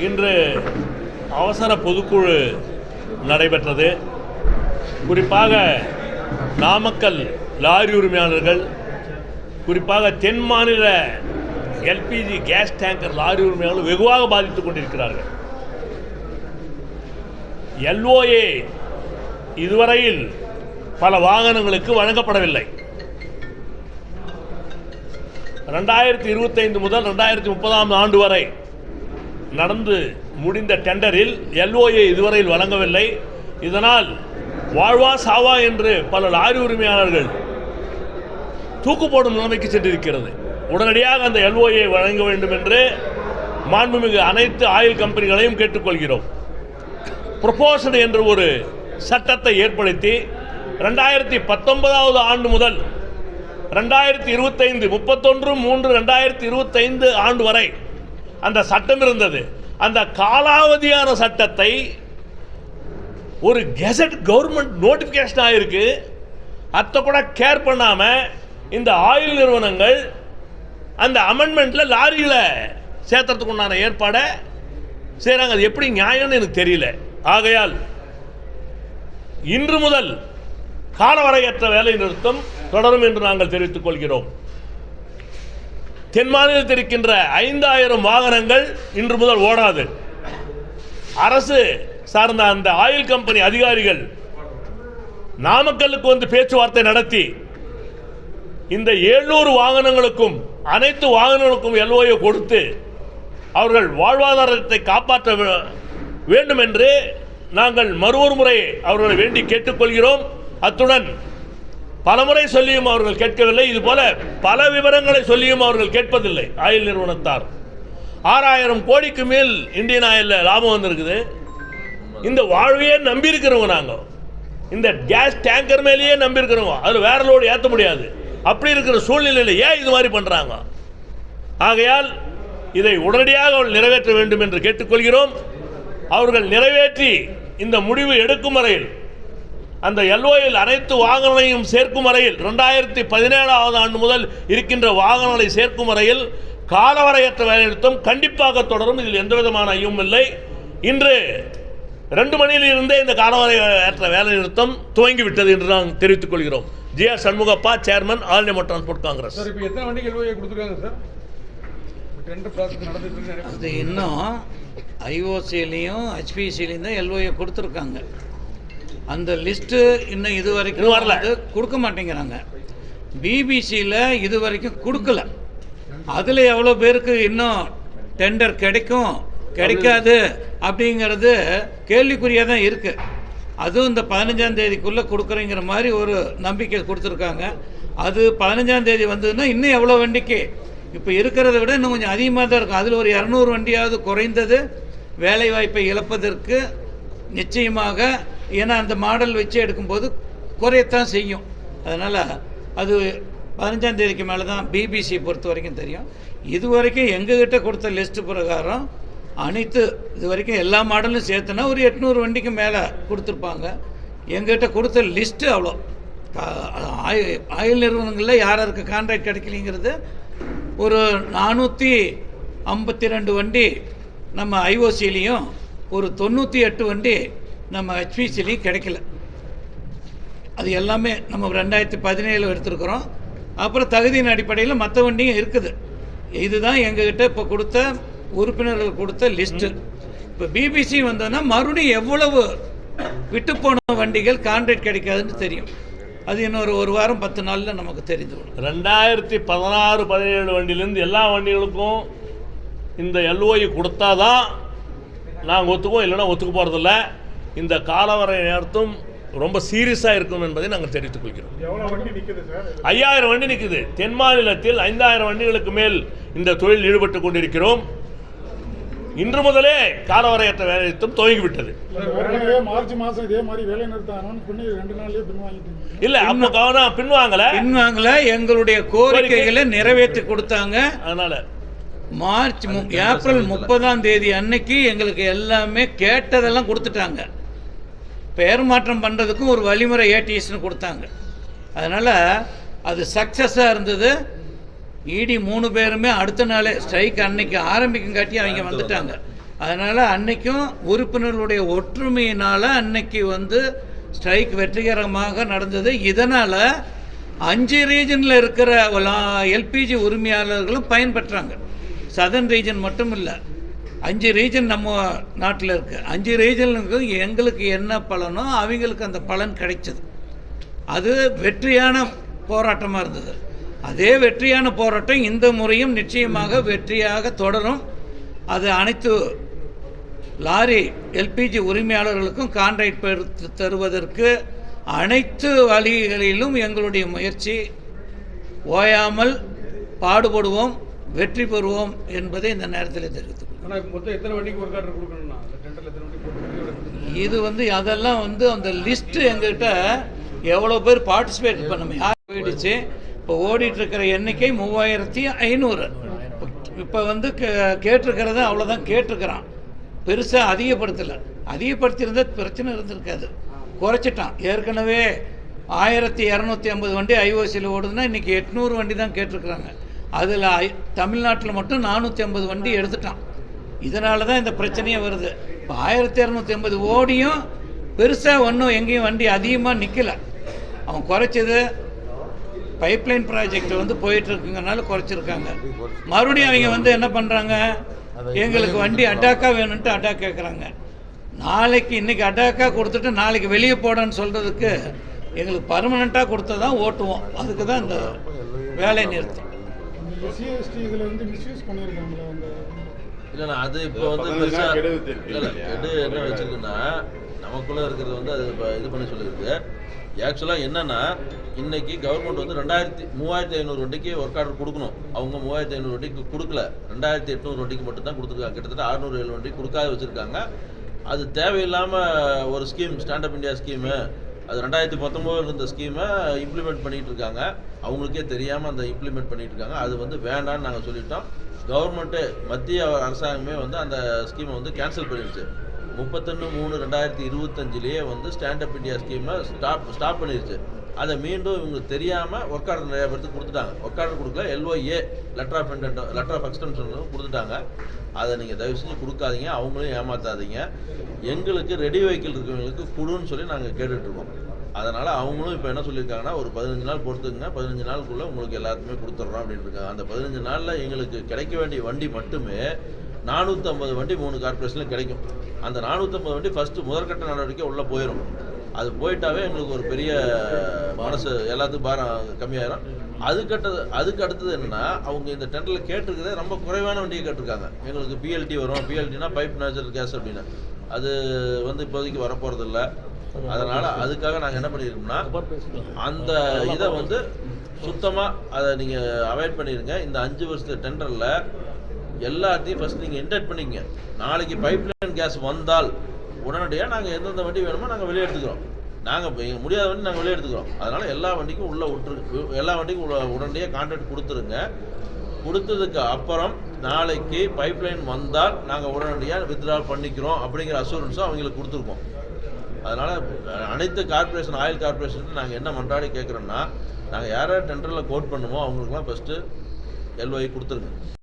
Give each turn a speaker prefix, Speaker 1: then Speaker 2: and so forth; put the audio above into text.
Speaker 1: இன்று அவசர பொதுக்குழு நடைபெற்றது. குறிப்பாக நாமக்கல் லாரி உரிமையாளர்கள் குறிப்பாக தென் மாநில எல்பிஜி கேஸ் டேங்கர் லாரி உரிமையாளர்கள் வெகுவாக பாதித்துக் கொண்டிருக்கிறார்கள். எல்ஓஏ இதுவரையில் பல வாகனங்களுக்கு வழங்கப்படவில்லை. ரெண்டாயிரத்தி இருபத்தைந்து முதல் ரெண்டாயிரத்தி முப்பதாம் ஆண்டு வரை நடந்து முடிந்த டெண்டரில் எல்ஓஏ இதுவரையில் வழங்கவில்லை. இதனால் வாழ்வா சாவா என்று பல லாரி உரிமையாளர்கள் தூக்கு போடும் நிலைமைக்கு சென்றிருக்கிறது. உடனடியாக அந்த எல்ஓஏ வழங்க வேண்டும் என்று மாண்புமிகு அனைத்து ஆயில் கம்பெனிகளையும் கேட்டுக்கொள்கிறோம். ப்ரொபோஷன் என்ற ஒரு சட்டத்தை ஏற்படுத்தி ரெண்டாயிரத்தி பத்தொன்பதாவது ஆண்டு முதல் ரெண்டாயிரத்தி இருபத்தைந்து முப்பத்தொன்று மூன்று ரெண்டாயிரத்தி இருபத்தைந்து ஆண்டு வரை அந்த சட்டம் இருந்தது. அந்த காலாவதியான சட்டத்தை ஒரு கெசட் கவர்மெண்ட் நோட்டிஃபிகேஷன் ஆயிருக்கு. அதை கூட கேர் பண்ணாமல் இந்த ஆயில் நிறுவனங்கள் அந்த அமெண்ட்மெண்ட்டில் லாரியில் சேர்த்துறதுக்கு உண்டான ஏற்பாடை செய்கிறாங்க அது எப்படி நியாயம்னு எனக்கு தெரியல. ஆகையால் இன்று முதல் காலவரையற்ற வேலை நிறுத்தம் தொடரும் என்று நாங்கள் தெரிவித்துக் கொள்கிறோம். தென் மாநிலத்தில் இருக்கின்ற ஐந்தாயிரம் வாகனங்கள் இன்று முதல் ஓடாது. அரசு சார்ந்த அந்த ஆயில் கம்பெனி அதிகாரிகள் நாமக்கல்லுக்கு வந்து பேச்சுவார்த்தை நடத்தி இந்த எழுநூறு வாகனங்களுக்கும் அனைத்து வாகனங்களுக்கும் எல்ஓயோ கொடுத்து அவர்கள் வாழ்வாதாரத்தை காப்பாற்ற வேண்டும் என்று நாங்கள் மறுவொரு முறை அவர்களை வேண்டி கேட்டுக்கொள்கிறோம். அத்துடன் பலமுறை சொல்லியும் அவர்கள் கேட்கவில்லை. இதுபோல பல விவரங்களை சொல்லியும் அவர்கள் கேட்பதில்லை. ஆயில் நிறுவனத்தார். ஆறாயிரம் கோடிக்கு மேல் இந்தியன் ஆயிலில் லாபம் வந்திருக்குது. இந்த வாழ்வையே நம்பி இருக்கிறவங்க நாங்கள். இந்த கேஸ் டேங்கர் மேலேயே நம்பி இருக்கிறவங்க அதில் வேற லோடு ஏற்ற முடியாது. அப்படி இருக்கிற சூழ்நிலையில் ஏன் இது மாதிரி பண்ணுறாங்க ஆகையால் இதை உடனடியாக அவள் நிறைவேற்ற வேண்டும் என்று கேட்டுக்கொள்கிறோம். அவர்கள் நிறைவேற்றி இந்த முடிவு எடுக்கும் வரையில் அந்த எல்ஓயில் அனைத்து வாகனங்களையும் சேர்க்கும் வரையில் ரெண்டாயிரத்தி பதினேழாவது ஆண்டு முதல் இருக்கின்ற வாகனங்களை சேர்க்கும் வரையில் காலவரையற்ற வேலைநிறுத்தம் கண்டிப்பாக தொடரும். இதில் எந்த விதமான ஐயமும் இல்லை. இன்று ரெண்டு மணியிலிருந்தே இந்த காலவரையற்ற வேலைநிறுத்தம் துவங்கிவிட்டது என்று நாங்கள் தெரிவித்துக் கொள்கிறோம். G R Shanmugappa chairman all motor transport congress.
Speaker 2: Sir இப்போ எத்தனை வண்டிக்கு எல்ஓஏ கொடுத்துருக்காங்க சார்? டெண்டர் ப்ராசஸ் நடந்துட்டு இருக்கு நிறைய
Speaker 3: அது இன்னும் ஐஓசிலையும் ஹெச்பிசிலையும் தான் எல்ஓஏ கொடுத்துருக்காங்க. அந்த லிஸ்ட்டு இன்னும் இது வரைக்கும்
Speaker 1: வரல.
Speaker 3: கொடுக்க மாட்டேங்கிறாங்க. பிபிசியில் இது வரைக்கும் கொடுக்கல. அதில் எவ்வளோ பேருக்கு இன்னும் டெண்டர் கிடைக்கும் கிடைக்காது அப்படிங்கிறது கேள்விக்குறியாக தான் இருக்குது அதுவும் இந்த பதினஞ்சாம் தேதிக்குள்ளே கொடுக்குறேங்கிற மாதிரி ஒரு நம்பிக்கை கொடுத்துருக்காங்க. அது பதினஞ்சாம் தேதி வந்ததுன்னா இன்னும் எவ்வளோ வண்டிக்கு? இப்போ இருக்கிறத விட இன்னும் கொஞ்சம் அதிகமாக தான் இருக்கும். அதில் ஒரு இரநூறு வண்டியாவது குறைந்தது வேலை வாய்ப்பை இழப்பதற்கு நிச்சயமாக ஏன்னா அந்த மாடல் வச்சு எடுக்கும்போது குறையத்தான் செய்யும். அதனால் அது பதினஞ்சாம் தேதிக்கு மேலே தான் பிபிசி பொறுத்த வரைக்கும் தெரியும். இது வரைக்கும் எங்ககிட்ட கொடுத்த லிஸ்ட் பிரகாரம் அனைத்து இது வரைக்கும் எல்லா மாடலும் சேர்த்துனா ஒரு எட்நூறு வண்டிக்கு மேலே கொடுத்துருப்பாங்க. எங்ககிட்ட கொடுத்த லிஸ்ட்டு அவ்வளோ. கா- ஆயில் நிறுவனங்களில் யார் யாருக்கு கான்ட்ராக்ட் கிடைக்கலிங்கிறது ஒரு நானூற்றி ஐம்பத்தி ரெண்டு வண்டி நம்ம ஐஓசிலையும் ஒரு தொண்ணூற்றி எட்டு வண்டி நம்ம ஹெச்பிசிலையும் கிடைக்கல. அது எல்லாமே நம்ம ரெண்டாயிரத்தி பதினேழு எடுத்திருக்கிறோம். அப்புறம் தகுதியின் அடிப்படையில் மற்ற வண்டியும் இருக்குது. இதுதான் எங்ககிட்ட இப்போ கொடுத்த உறுப்பினர்கள் கொடுத்த லிஸ்ட்டு இப்போ பிபிசி வந்தோன்னா மறுபடியும் எவ்வளவு விட்டுப்போன வண்டிகள் கான்ட்ராக்ட் கிடைக்காதுன்னு தெரியும். அது இன்னொரு ஒரு வாரம் பத்து நாளில் நமக்கு தெரிந்து விடும்.
Speaker 1: ரெண்டாயிரத்தி பதினாறு பதினேழு வண்டியிலேருந்து எல்லா வண்டிகளுக்கும் இந்த எல்ஓஐ கொடுத்தாதான் நாங்கள் ஒத்துக்குவோம் இல்லைன்னா ஒத்துக்க போகிறதில்ல இந்த காலவரை நேரத்தும் ரொம்ப சீரியஸாக இருக்கும் என்பதை நாங்கள் தெரிவித்துக் கொள்கிறோம். ஐயாயிரம் வண்டி நிற்குது தென் மாநிலத்தில் ஐந்தாயிரம் வண்டிகளுக்கு மேல் இந்த தொழில் ஈடுபட்டு கொண்டிருக்கிறோம். இன்று முதலே காலவரையற்ற வேலைநிறுத்தம் துவங்கிவிட்டது.
Speaker 2: ஏற்கனவே மார்ச் மாதம் இதே மாதிரி வேலை நிறுத்தம் அனௌன்ஸ் பண்ணி ரெண்டு நாள்லயே பின் வாங்கிட்டு
Speaker 1: இல்லை அப்போ கவனம் பின்வாங்கல
Speaker 3: பின்வாங்கல எங்களுடைய கோரிக்கைகளை நிறைவேற்றி கொடுத்தாங்க.
Speaker 1: அதனால.
Speaker 3: மார்ச் மு- ஏப்ரல் முப்பதாம் தேதி அன்னைக்கு எங்களுக்கு எல்லாமே கேட்டதெல்லாம் கொடுத்துட்டாங்க. பெயர் மாற்றம் பண்ணுறதுக்கும் ஒரு வழிமுறை ஏடிஎஸ்னு கொடுத்தாங்க. அதனால் அது சக்ஸஸாக இருந்தது. இடி மூணு பேருமே அடுத்த நாளே ஸ்ட்ரைக் அன்னைக்கு ஆரம்பிக்கும் காட்டி அவங்க வந்துட்டாங்க. அதனால் அன்னைக்கும் உறுப்பினர்களுடைய ஒற்றுமையினால் அன்னைக்கு வந்து ஸ்ட்ரைக் வெற்றிகரமாக நடந்தது. இதனால் அஞ்சு ரீஜனில் இருக்கிற எல்பிஜி உரிமையாளர்களும் பயன்பெற்றாங்க. சதர்ன் ரீஜன் மட்டும் இல்லை. அஞ்சு ரீஜன் நம்ம நாட்டில் இருக்குது அஞ்சு ரீஜனுக்கு எங்களுக்கு என்ன பலனோ அவங்களுக்கு அந்த பலன் கிடைச்சது. அது வெற்றியான போராட்டமாக இருந்தது. அதே வெற்றியான போராட்டம் இந்த முறையும் நிச்சயமாக வெற்றியாக தொடரும். அது அனைத்து லாரி எல்பிஜி உரிமையாளர்களுக்கும் கான்ட்ராக்ட் பெற்று தருவதற்கு அனைத்து வழிகளிலும் எங்களுடைய முயற்சி ஓயாமல் பாடுபடுவோம். வெற்றி பெறுவோம் என்பதை இந்த நேரத்தில் தெரிவித்துக் கொள்கிறேன்.
Speaker 4: ஆனால் மொத்தம் எத்தனை வண்டிக்கு ஒரு கார்டர் கொடுக்கணும்னா? அந்த டெண்டரில் எத்தனை வண்டி போட்டு
Speaker 3: இது வந்து அதெல்லாம் வந்து அந்த லிஸ்ட்டு எங்ககிட்ட எவ்வளோ பேர் பார்ட்டிசிபேட் பண்ணணும் யார் போயிடுச்சு? இப்போ ஓடிட்டு இருக்கிற எண்ணிக்கை மூவாயிரத்தி ஐநூறு. இப்போ வந்து கேட்டிருக்கிறது அவ்வளோதான் கேட்டிருக்கிறான். பெருசாக அதிகப்படுத்தலை. அதிகப்படுத்தியிருந்தா பிரச்சனை இருந்திருக்காது. குறைச்சிட்டான். ஏற்கனவே ஆயிரத்தி இரநூத்தி ஐம்பது வண்டி ஐஓசியில் ஓடுதுன்னா இன்றைக்கி எட்நூறு வண்டி தான் கேட்டிருக்கிறாங்க. அதில் தமிழ்நாட்டில் மட்டும் நானூற்றி ஐம்பது வண்டி எடுத்துட்டான். இதனால தான் இந்த பிரச்சனையே வருது. இப்போ ஆயிரத்தி இரநூத்தி ஐம்பது ஓடியும் பெருசாக ஒன்றும் எங்கேயும் வண்டி அதிகமாக நிற்கலை அவன் குறைச்சது பைப்லைன் ப்ராஜெக்ட் வந்து போயிட்டுருக்குங்கனால குறைச்சிருக்காங்க. மறுபடியும் அவங்க வந்து என்ன பண்ணுறாங்க எங்களுக்கு வண்டி அட்டாக்காக வேணும்ன்ட்டு அட்டாக் கேட்குறாங்க நாளைக்கு இன்றைக்கி அட்டாக்காக கொடுத்துட்டு நாளைக்கு வெளியே போடன்னு சொல்கிறதுக்கு எங்களுக்கு பர்மனெண்ட்டாக கொடுத்தா தான் ஓட்டுவோம். அதுக்கு தான் இந்த வேலை நிறுத்தம்.
Speaker 2: இந்த எஸ்சி எஸ்டி இதில் வந்து மிஸ்யூஸ் பண்ணியிருக்காங்களே அந்த
Speaker 5: இல்லைண்ணா அது இப்போ வந்து இல்லை எடு என்ன வச்சிருக்குன்னா நமக்குள்ளே இருக்கிறது வந்து அது இப்போ இது பண்ணி சொல்லியிருக்கு. ஆக்சுவலாக என்னன்னா இன்னைக்கு கவர்மெண்ட் வந்து ரெண்டாயிரத்தி மூவாயிரத்தி ஐநூறு வண்டிக்கு ஒர்க் ஆர்டர் கொடுக்கணும். அவங்க மூவாயிரத்தி ஐநூறு வண்டிக்கு கொடுக்கல. ரெண்டாயிரத்தி எட்நூறு வண்டிக்கு மட்டும் தான் கொடுத்துருக்காங்க. கிட்டத்தட்ட அறுநூறு ஏழு வண்டி கொடுக்காத வச்சுருக்காங்க. அது தேவையில்லாமல் ஒரு ஸ்கீம் ஸ்டாண்டப் இந்தியா ஸ்கீமு அது ரெண்டாயிரத்தி பத்தொம்போதுல இருந்த ஸ்கீமை இம்ப்ளிமெண்ட் பண்ணிகிட்டு இருக்காங்க அவங்களுக்கே தெரியாமல் அந்த இம்ப்ளிமெண்ட் பண்ணிகிட்டு இருக்காங்க அது வந்து வேண்டாம்னு நாங்கள் சொல்லிட்டோம். கவர்மெண்ட்டு மத்திய அரசாங்கமே வந்து அந்த ஸ்கீமை வந்து கேன்சல் பண்ணிடுச்சு. முப்பத்தொன்று மூணு ரெண்டாயிரத்தி இருபத்தஞ்சிலேயே வந்து ஸ்டாண்டப் இந்தியா ஸ்கீமை ஸ்டாப் ஸ்டாப் பண்ணிருச்சு. அதை மீண்டும் இவங்களுக்கு தெரியாமல் ஒர்க் ஆர்டர் நிறைய பேருக்கு கொடுத்துட்டாங்க. ஒர்க் ஆர்டர் கொடுக்கல LOA letter of intent letter of extension கொடுத்துட்டாங்க. அதை நீங்கள் தயவு செஞ்சு கொடுக்காதீங்க அவங்களையும் ஏமாற்றாதீங்க எங்களுக்கு ரெடி வெஹிக்கிள் இருக்கிறவங்களுக்கு கொடுன்னு சொல்லி நாங்கள் கேட்டுட்ருக்கோம் அதனால் அவங்களும் இப்போ என்ன சொல்லியிருக்காங்கன்னா ஒரு பதினஞ்சு நாள் பொறுத்துக்குங்க பதினஞ்சு நாளுக்குள்ளே உங்களுக்கு எல்லாத்துக்குமே கொடுத்துட்றோம் அப்படின்னு இருக்காங்க. அந்த பதினஞ்சு நாளில் எங்களுக்கு கிடைக்க வேண்டிய வண்டி மட்டுமே நானூற்றம்பது வண்டி மூணு கார்பரேஷனில் கிடைக்கும். அந்த நானூற்றம்பது வண்டி ஃபஸ்ட்டு முதற்கட்ட நடவடிக்கை உள்ளே போயிடும் அது போயிட்டாவே எங்களுக்கு ஒரு பெரிய மனசு எல்லாத்துக்கும் பாரம் கம்மியாயிரும். அதுக்கட்டது அதுக்கு அடுத்தது என்னன்னா அவங்க இந்த டெண்டரில் கேட்டிருக்கிறதே ரொம்ப குறைவான வண்டியை கேட்டிருக்காங்க. எங்களுக்கு பிஎல்டி வரும். பிஎல்டினா பைப் நேச்சுரல் கேஸ் அப்படின்னு. அது வந்து இப்போதைக்கு வரப்போகிறது இல்லை அதனால் அதுக்காக நாங்கள் என்ன பண்ணியிருக்கோம்னா அந்த இதை வந்து சுத்தமாக அதை நீங்கள் அவாய்ட் பண்ணிடுங்க இந்த அஞ்சு வருஷத்து டெண்டரில் எல்லாத்தையும் ஃபஸ்ட் நீங்கள் இன்டெக்ட் பண்ணிக்கங்க. நாளைக்கு பைப்லைன் கேஸ் வந்தால் உடனடியாக நாங்கள் எந்தெந்த வண்டி வேணுமோ நாங்கள் வெளியே எடுத்துக்கிறோம். நாங்கள் முடியாத வண்டி நாங்கள் வெளியே எடுத்துக்கிறோம். அதனால் எல்லா வண்டிக்கும் உள்ளே விட்டுரு எல்லா வண்டிக்கும் உடனடியாக கான்ட்ராக்ட் கொடுத்துருங்க. கொடுத்ததுக்கு அப்புறம் நாளைக்கு பைப்லைன் வந்தால் நாங்கள் உடனடியாக வித்ட்ரால் பண்ணிக்கிறோம் அப்படிங்கிற அசூரன்ஸும் அவங்களுக்கு கொடுத்துருக்கோம். அதனால் அனைத்து கார்ப்பரேஷன் ஆயில் கார்பரேஷன் நாங்கள் என்ன மன்றாடி கேட்குறோன்னா நாங்கள் யார் யார் டெண்டரில் கோட் பண்ணுமோ அவங்களுக்குலாம் ஃபஸ்ட்டு எல்ஒய் கொடுத்துருங்க.